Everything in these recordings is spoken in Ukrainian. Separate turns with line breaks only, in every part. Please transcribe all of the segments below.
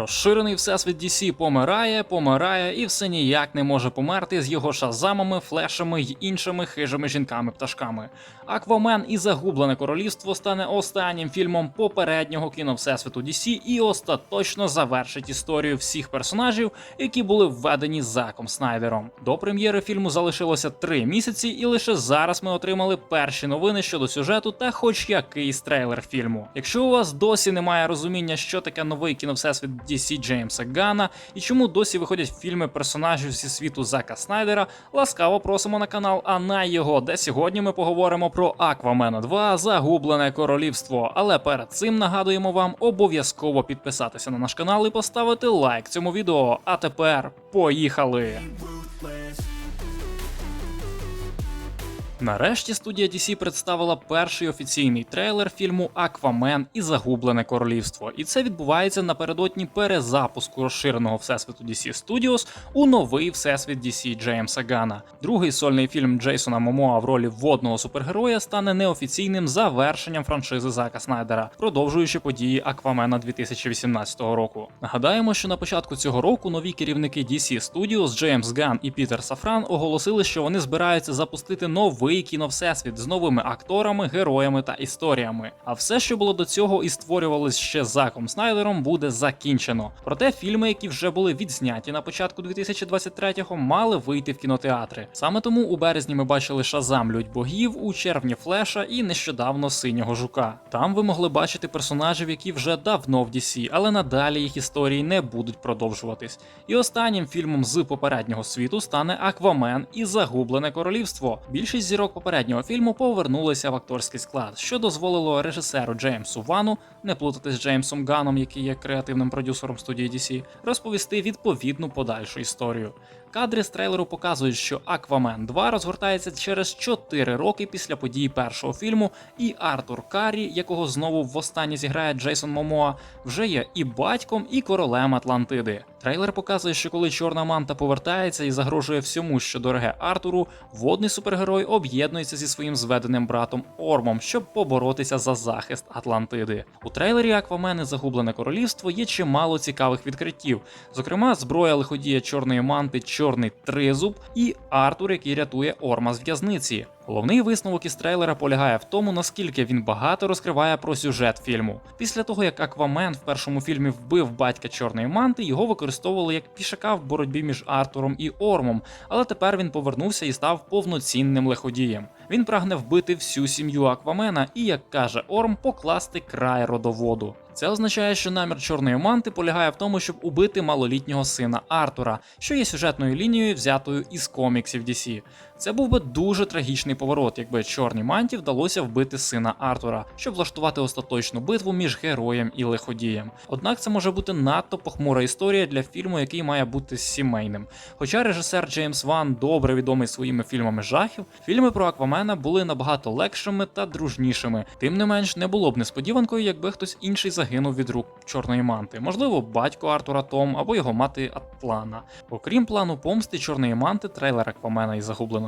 Розширений всесвіт DC помирає, помирає і все ніяк не може померти з його шазамами, флешами й іншими хижими жінками-пташками. Аквамен і Загублене королівство стане останнім фільмом попереднього кіно всесвіту DC і остаточно завершить історію всіх персонажів, які були введені Заком Снайдером. До прем'єри фільму залишилося три місяці, і лише зараз ми отримали перші новини щодо сюжету та хоч якийсь трейлер фільму. Якщо у вас досі немає розуміння, що таке новий кіновсесвіт DC Джеймса Гана і чому досі виходять фільми персонажів зі світу Зака Снайдера, ласкаво просимо на канал А на його, де сьогодні ми поговоримо про Аквамена 2 Загублене королівство. Але перед цим нагадуємо вам обов'язково підписатися на наш канал і поставити лайк цьому відео. А тепер поїхали! Нарешті студія DC представила перший офіційний трейлер фільму Аквамен і Загублене королівство. І це відбувається напередодні перезапуску розширеного всесвіту DC Studios у новий всесвіт DC Джеймса Гана. Другий сольний фільм Джейсона Момоа в ролі водного супергероя стане неофіційним завершенням франшизи Зака Снайдера, продовжуючи події Аквамена 2018 року. Нагадаємо, що на початку цього року нові керівники DC Studios Джеймс Ган і Пітер Сафран оголосили, що вони збираються запустити новий кіно всесвіт з новими акторами, героями та історіями. А все, що було до цього і створювалось ще Заком Снайдером, буде закінчено. Проте фільми, які вже були відзняті на початку 2023-го, мали вийти в кінотеатри. Саме тому у березні ми бачили Шазам Людь богів, у червні Флеша і нещодавно синього жука. Там ви могли бачити персонажів, які вже давно в DC, але надалі їх історії не будуть продовжуватись. І останнім фільмом з попереднього світу стане Аквамен і Загублене королівство. Більшість зірок попереднього фільму повернулися в акторський склад, що дозволило режисеру Джеймсу Вану, не плутати з Джеймсом Ганом, який є креативним продюсером студії DC, розповісти відповідну подальшу історію. Кадри з трейлеру показують, що Аквамен 2 розгортається через 4 роки після подій першого фільму, і Артур Каррі, якого знову востаннє зіграє Джейсон Момоа, вже є і батьком, і королем Атлантиди. Трейлер показує, що коли чорна манта повертається і загрожує всьому, що дороге Артуру, водний супергерой об'єднується зі своїм зведеним братом Ормом, щоб поборотися за захист Атлантиди. У трейлері Аквамен і Загублене королівство є чимало цікавих відкриттів, зокрема, зброя лиходія чорної манти, чорний тризуб і Артур, який рятує Орма з в'язниці. Головний висновок із трейлера полягає в тому, наскільки він багато розкриває про сюжет фільму. Після того, як Аквамен в першому фільмі вбив батька чорної манти, його використовували як пішака в боротьбі між Артуром і Ормом, але тепер він повернувся і став повноцінним лиходієм. Він прагне вбити всю сім'ю Аквамена і, як каже Орм, покласти край родоводу. Це означає, що намір чорної манти полягає в тому, щоб убити малолітнього сина Артура, що є сюжетною лінією, взятою із коміксів DC. Це був би дуже трагічний поворот, якби чорній манті вдалося вбити сина Артура, щоб влаштувати остаточну битву між героєм і лиходієм. Однак це може бути надто похмура історія для фільму, який має бути сімейним. Хоча режисер Джеймс Ван добре відомий своїми фільмами жахів, фільми про Аквамена були набагато легшими та дружнішими. Тим не менш, не було б несподіванкою, якби хтось інший загинув від рук чорної манти, можливо, батько Артура Том або його мати Атлана. Окрім плану помсти чорної манти, трейлер Аквамена і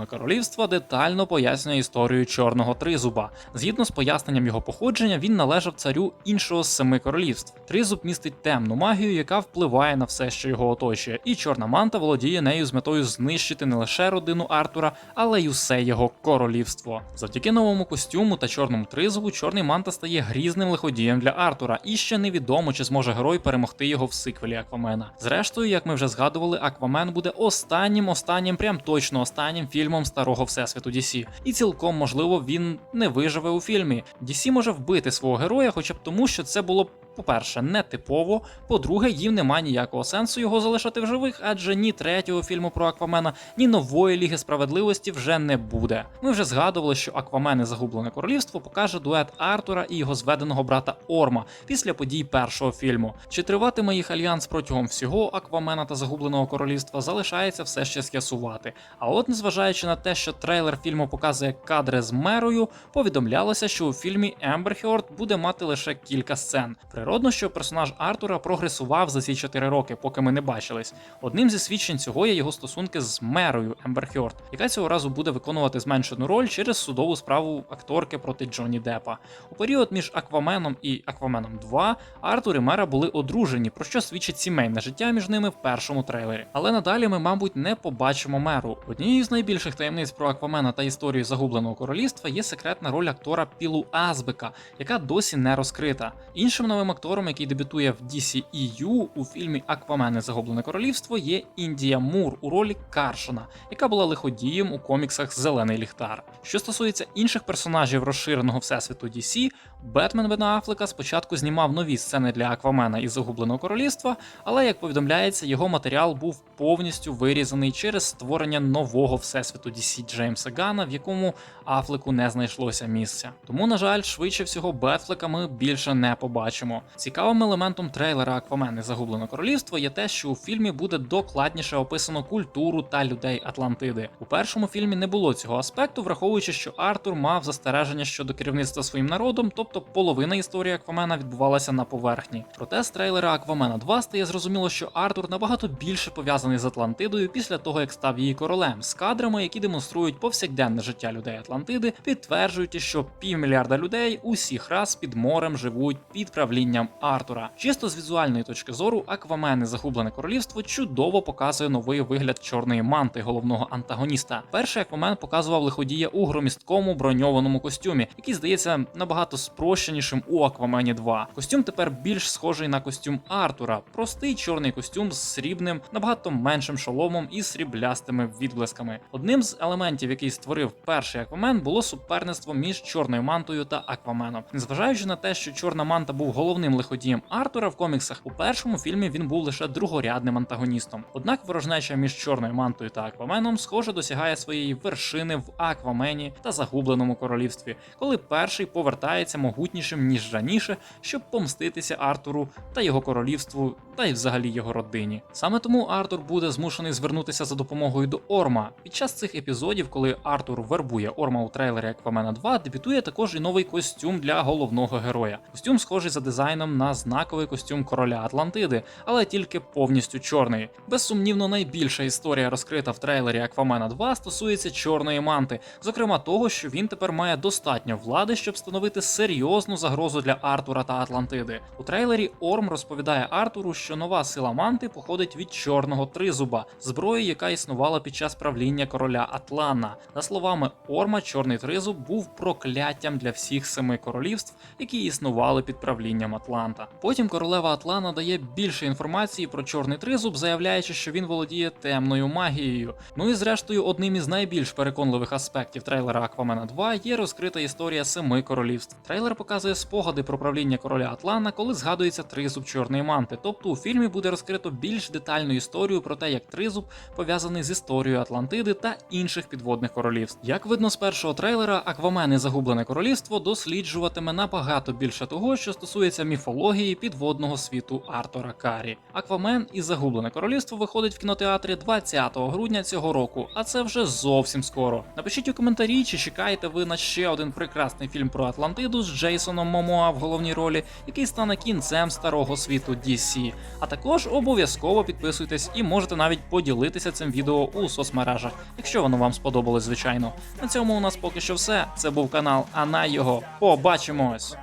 загубленого королівства детально пояснює історію чорного тризуба. Згідно з поясненням його походження, він належав царю іншого з семи королівств. Тризуб містить темну магію, яка впливає на все, що його оточує, і чорна манта володіє нею з метою знищити не лише родину Артура, але й усе його королівство. Завдяки новому костюму та чорному тризубу, чорний манта стає грізним лиходієм для Артура, і ще невідомо, чи зможе герой перемогти його в сиквелі Аквамена. Зрештою, як ми вже згадували, Аквамен буде останнім, останнім, прям точно останнім фільмом старого всесвіту DC. І цілком можливо він не виживе у фільмі. DC може вбити свого героя, хоча б тому, що це було. По-перше, не типово. По-друге, їм немає ніякого сенсу його залишати в живих, адже ні третього фільму про Аквамена, ні нової Ліги справедливості вже не буде. Ми вже згадували, що Аквамен і Загублене королівство покаже дует Артура і його зведеного брата Орма після подій першого фільму. Чи триватиме їх альянс протягом всього Аквамена та Загубленого королівства, залишається все ще з'ясувати. А от, незважаючи на те, що трейлер фільму показує кадри з мерою, повідомлялося, що у фільмі Ембер Хьорд буде мати лише кілька сцен. При Природно, що персонаж Артура прогресував за ці 4 роки, поки ми не бачились. Одним зі свідчень цього є його стосунки з мерою Ембер Хьорд, яка цього разу буде виконувати зменшену роль через судову справу акторки проти Джонні Деппа. У період між Акваменом і Акваменом 2 Артур і Мера були одружені, про що свідчить сімейне життя між ними в першому трейлері. Але надалі ми, мабуть, не побачимо меру. Однією з найбільших таємниць про Аквамена та історію загубленого королівства є секретна роль актора Пілу Азбека, яка досі не розкрита. Іншим новим актором, який дебютує в DCEU у фільмі Аквамен і Загублене королівство, є Індія Мур у ролі Каршона, яка була лиходієм у коміксах Зелений ліхтар. Що стосується інших персонажів розширеного всесвіту DC, Бетмен Бена Афлека спочатку знімав нові сцени для Аквамена і Загубленого королівства, але як повідомляється, його матеріал був повністю вирізаний через створення нового всесвіту DC Джеймса Гана, в якому Афлеку не знайшлося місця. Тому, на жаль, швидше всього, Бетфлека ми більше не побачимо. Цікавим елементом трейлера Аквамен і Загублене королівство є те, що у фільмі буде докладніше описано культуру та людей Атлантиди. У першому фільмі не було цього аспекту, враховуючи, що Артур мав застереження щодо керівництва своїм народом, тобто половина історії Аквамена відбувалася на поверхні. Проте з трейлера Аквамена 2 стає зрозуміло, що Артур набагато більше пов'язаний з Атлантидою після того, як став її королем, з кадрами, які демонструють повсякденне життя людей Атлантиди, підтверджують, що півмільярда людей усіх раз під морем живуть під правлінням Артура. Чисто з візуальної точки зору, Аквамен і Загублене королівство чудово показує новий вигляд чорної манти головного антагоніста. Перший Аквамен показував лиходія у громісткому броньованому костюмі, який здається набагато спрощенішим у Аквамені 2. Костюм тепер більш схожий на костюм Артура, простий чорний костюм з срібним, набагато меншим шоломом і сріблястими відблисками. Одним з елементів, який створив перший Аквамен, було суперництво між чорною мантою та Акваменом. Незважаючи на те, що чорна манта був головним лиходієм Артура в коміксах, у першому фільмі він був лише другорядним антагоністом. Однак ворожнеча між чорною мантою та Акваменом, схоже, досягає своєї вершини в Аквамені та загубленому королівстві, коли перший повертається могутнішим ніж раніше, щоб помститися Артуру та його королівству, та й взагалі його родині. Саме тому Артур буде змушений звернутися за допомогою до Орма. Під час цих епізодів, коли Артур вербує Орма у трейлері Аквамена 2, дебютує також і новий костюм для головного героя. Костюм схожий за дизайном на знаковий костюм короля Атлантиди, але тільки повністю чорний. Безсумнівно, найбільша історія розкрита в трейлері Аквамена 2 стосується чорної манти, зокрема того, що він тепер має достатньо влади, щоб встановити серйозну загрозу для Артура та Атлантиди. У трейлері Орм розповідає Артуру, що нова сила манти походить від чорного тризуба, зброї, яка існувала під час правління короля Атлана. За словами Орма, чорний тризуб був прокляттям для всіх семи королівств, які існували під правлінням Атланта. Потім королева Атлана дає більше інформації про чорний тризуб, заявляючи, що він володіє темною магією. Ну і зрештою, одним із найбільш переконливих аспектів трейлера Аквамена 2 є розкрита історія семи королівств. Трейлер показує спогади про правління короля Атлана, коли згадується тризуб чорної манти. Тобто у фільмі буде розкрито більш детальну історію про те, як тризуб пов'язаний з історією Атлантиди та інших підводних королівств. Як видно з першого трейлера, Аквамен і Загублене королівство досліджуватиме набагато більше того, що стосується міфології підводного світу Артура Карі. Аквамен і Загублене королівство виходить в кінотеатрі 20 грудня цього року, а це вже зовсім скоро. Напишіть у коментарі, чи чекаєте ви на ще один прекрасний фільм про Атлантиду з Джейсоном Момоа в головній ролі, який стане кінцем старого світу DC. А також обов'язково підписуйтесь і можете навіть поділитися цим відео у соцмережах, якщо воно вам сподобалось, звичайно. На цьому у нас поки що все. Це був канал а на його. Побачимось!